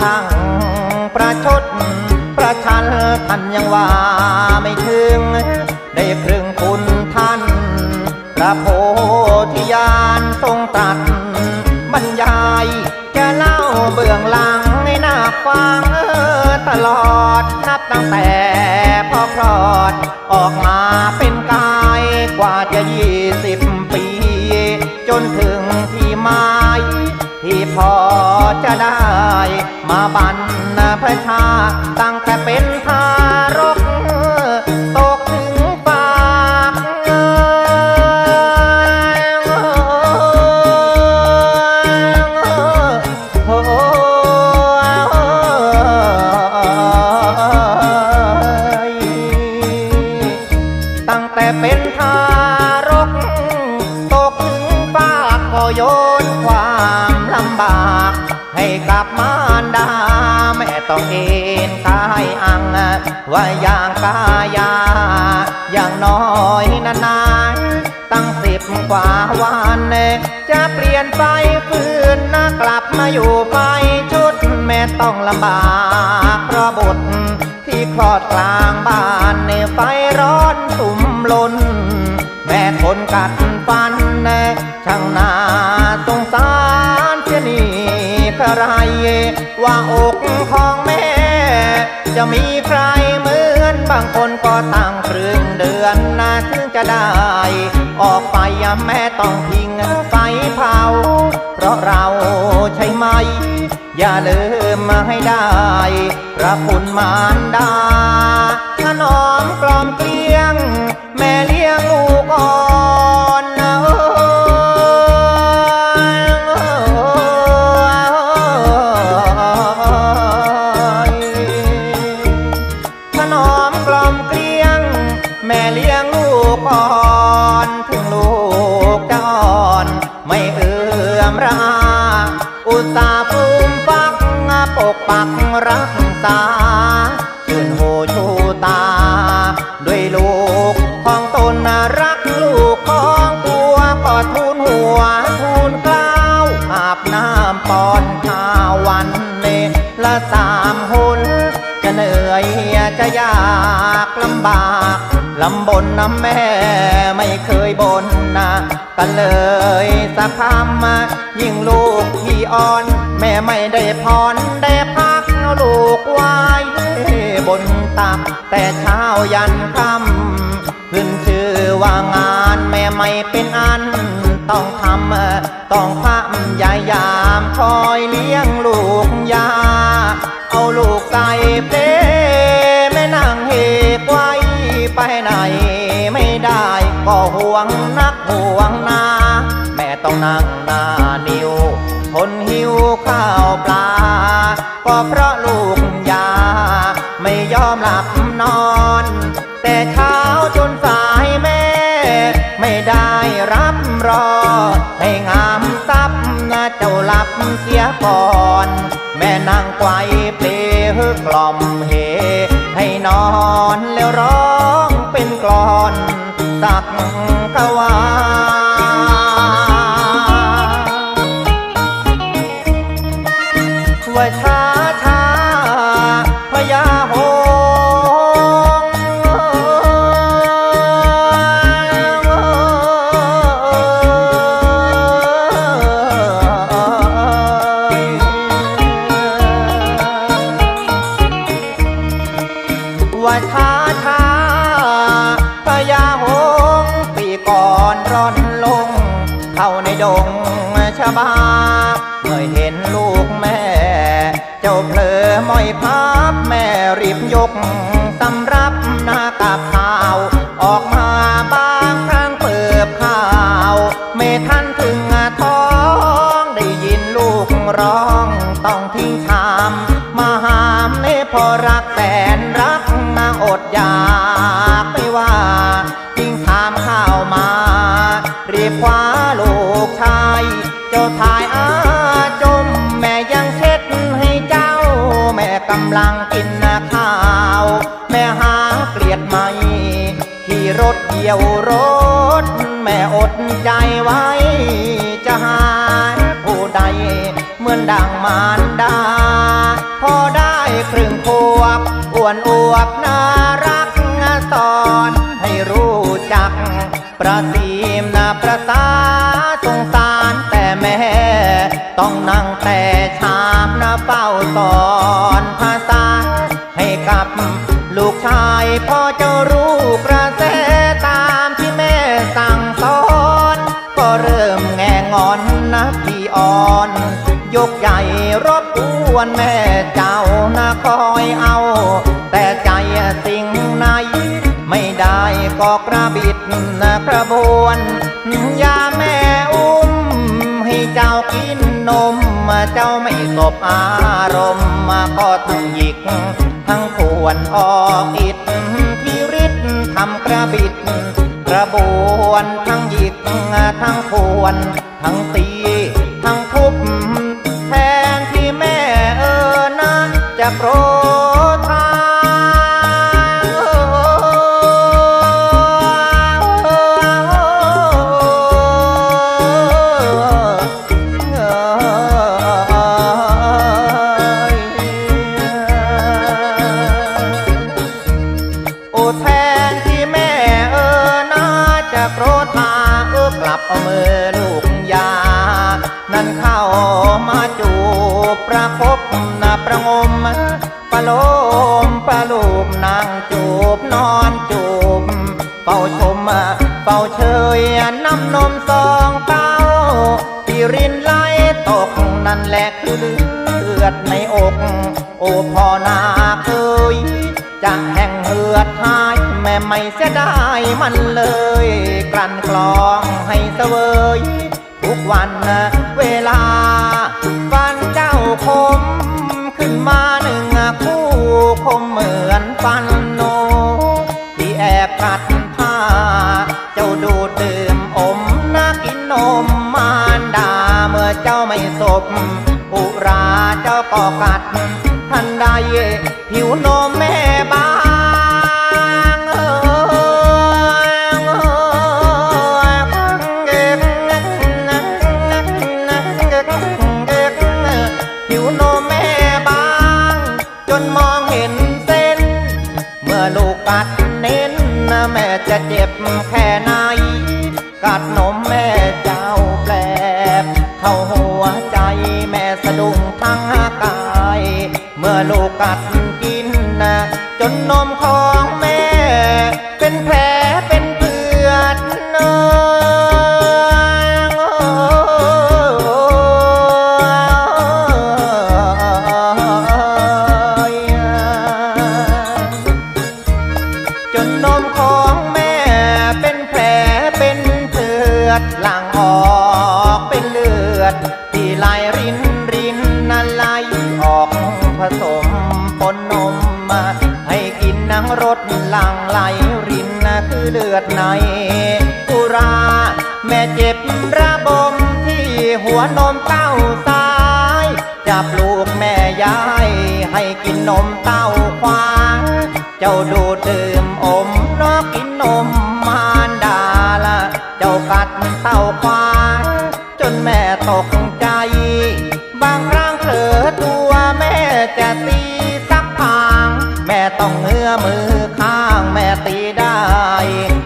ช่างประชด ประชันท่านยังว่าไม่ถึง ได้ครึ่งคุณท่าน พระโพธิญาณทรงตรัสบรรยายจะเล่าเบื้องหลังให้นาฟังตลอดนับตั้งแต่พอคลอด ออกมาเป็นกายกว่าจะยี่สิบปี จนถึงที่หมายที่พอจะได้ มาบัน ต้องเอ็นกายอัง ว่าอย่างกายา อย่างน้อยนานๆตั้งสิบกว่าวันจะเปลี่ยนไปฟืนนะกลับมาอยู่ไปชุดแม่ต้องลำบากเพราะบุตรที่คลอดกลา ใครว่าอกของแม่ จะมีใครเหมือนบางคนก็ตั้งครึ่งเดือนนะถึงจะได้ ออกไปอะแม่ต้องทิ้งไฟเผา เพราะเราใช่ไหม อย่าลืมมาให้ได้ พระคุณมารดาถนอมกล่อมเกลี้ยง แม่เลี้ย ละสามหนจะเหนื่อยจะยากลำบากลำบนนะแม่ไม่เคยบนนะกันเลยสักคำยิ่งลูกที่อ่อน แม่ไม่ได้พรได้พักลูกไว้บนตักแต่เช้ายันค่ำขึ้นชื่อว่างานแม่ไม่เป็นอัน ต้องทำต้องพำยายามคอยเลี้ยงลูกยาเอา วงนา แม่ต้องนั่งหน้านิวทนหิวข้าวปลา ก็เพราะลูกยา ไม่ยอมหลับนอน แต่เช้าจนสายแม่ ไม่ได้รับรอ ให้งามซับนะเจ้าหลับเสียก่อน แม่นางไกวเปลฮึกล่อมเฮให้นอนแล้วร้องเป็นกลอนสักกะวา ว่าช้าช้าพญาหงว่าช้าช้าพญาหงปีก่อนร่อนลง เข้าในดงชะบา มาหามเนพอรักแสนรักมาอดอยากไม่ว่าทิ้งชามข้าวมา รีบคว้าลูกชาย เจ้าทายอาจม แม่ยังเช็ดให้เจ้า แม่กำลังกินข้าว แม่หาเกลียดไหมขี่รถเกี่ยวรถ แม่อดใจไว้ วนอวบน้า วนแม่เจ้านะคอยเอา แต่ใจสิ่งไหนไม่ได้ก็กระบิดนะกระบวนยาแม่อุ้ม ให้เจ้ากินนมเจ้าไม่สบอารมณ์ก็ทั้งหยิก ทั้งขวนออกอิดที่ริดทำกระบิดกระบวนทั้งหยิกทั้งขวนทั้งตี จะโปรอ งมประโลมประลูมนางจูบนอนจูบเป่าชมเป่าเชยน้ำนมสองเต้าที่รินไหลตกนั่นแหละคือเลือดในอก โอพอนาเคยจะแห่งเหือดหายแม่ไม่เสียดายมันเลย กลั่นกลองให้เสวย ทุกวันเวลา นมองเห็นเส้น เมื่อลูกกัดเน้นแม่จะเจ็บแค่ไหน กัดนมแม่เจ้าแปลบเข้าหัวใจแม่สะดุ้งทั้งกาย เมื่อลูกกัด ให้กินนมเต้าควายเจ้าดูดื่มอมนอกกินนมมารดาละเจ้ากัดเต้าควายจนแม่ตกใจ บางครั้งเผลอตัวแม่จะตีสักพาง แม่ต้องเงื้อมือข้างแม่ตีได้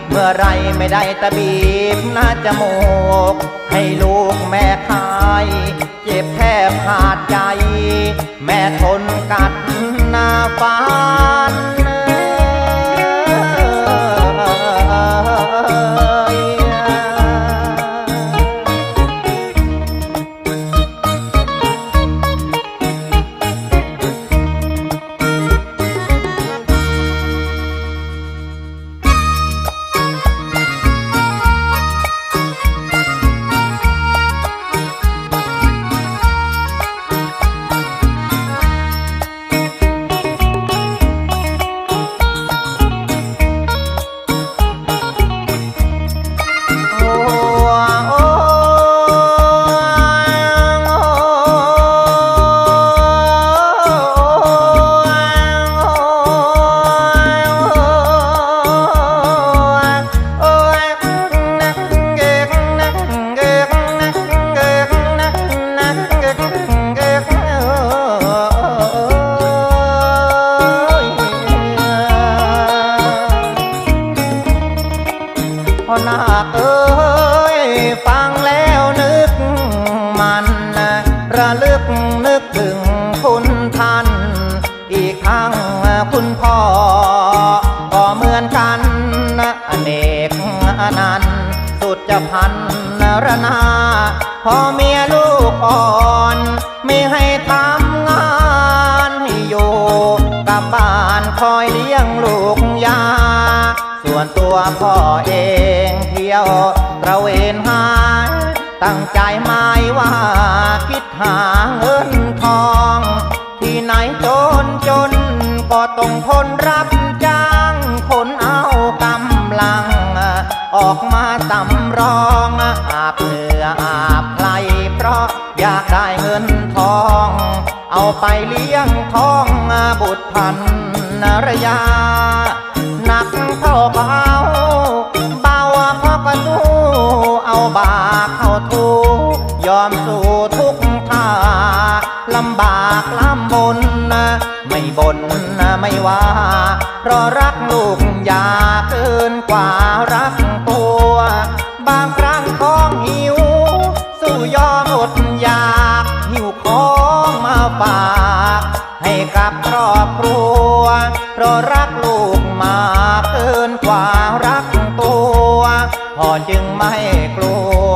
เมื่อไรไม่ได้ตะบีบน่าจมูก ให้ลูกแม่คาย เจ็บแทบขาดใจ แม่ทน กัดหน้าฟ้าาคเอ้ยฟังแล้วนึกมันระลึกนึกถึงคุณท่าน อีกครั้งคุณพ่อ ก็เหมือนกันอเนกอนันต์สุดจะพันรนาพอเมียลูกอ่อนไม่ให้ทำงานให้อยู่กับบ้านคอยเลี้ยงลูกยา ตัวพ่อเองเที่ยวตระเวนหา ตั้งใจหมายว่าคิดหาเงินทอง ที่ไหนจนจน ก็ต้องทนรับจ้างคนเอากำลัง ออกมาสำรองอาบเหงื่ออาบไหลเพราะอยากได้เงินทอง เอาไปเลี้ยงท้องบุตรพันรยาหนักเท่าเบาเบา มาสู้เอาบาเข้าทูยอมสู้ทุกท่าลำบากลำบนไม่บนไม่ว่า เพราะรักลูกอยาเกินกว่ารักตัว บางครั้งท้องหิว สู้ยอมอดอยากหิวของมาฝาก ให้กับครอบครัว เพราะรักลูก จึงไม่กลัว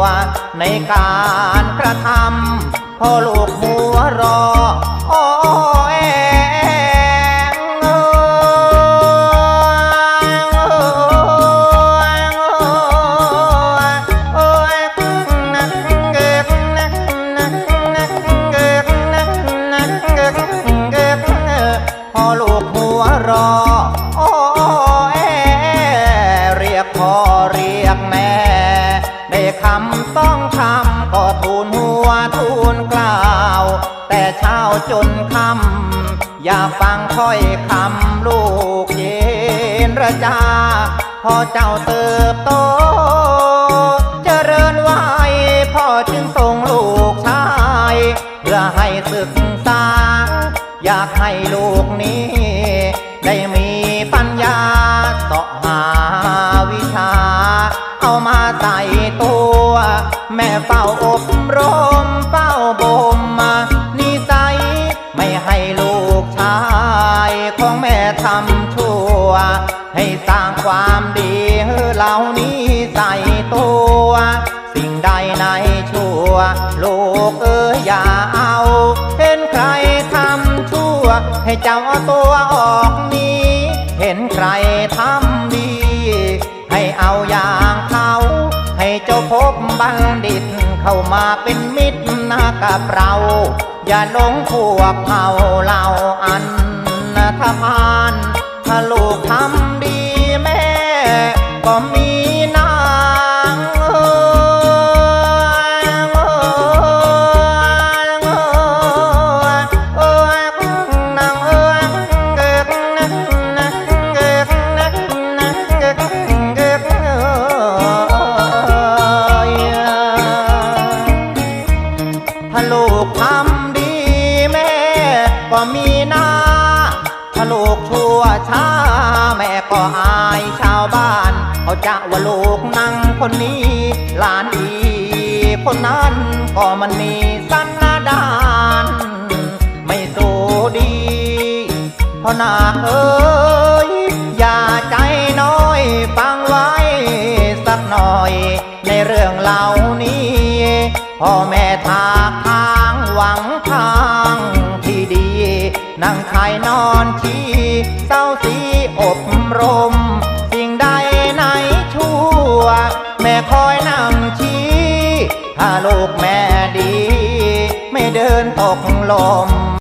ในการกระทำพ่อลูก อย่าฟังค่อยคำลูกเย็นระจา พอเจ้าเติบโต เจริญวัยพ่อจึงส่งลูกชาย เพื่อให้ศึกษา อยากให้ลูกนี้ ได้มีปัญญาต่อ ให้เจ้าตัวออกนี้ เห็นใครทำดี ให้เอาอย่างเขา ให้เจ้าพบบัณฑิต เข้ามาเป็นมิตรนะกับเรา อย่าหลงพวกเผาเหล่าอันธพาลถ้าลูกทำดีแม่ ก็มี มันมีสันดาน ไม่สู้ดีเพราะนาเอ้ยอย่าใจน้อยฟังไว้สักหน่อย ในเรื่องเหล่านี้พ่อแม่ทาทางหวังทางที่ดี นั่งชายนอนชี้เศร้าสีอบรม สิ่งใดในชั่ว แม่คอยนั่งชี้ถ้าลูกแม่ ดีไม่เดินตกลม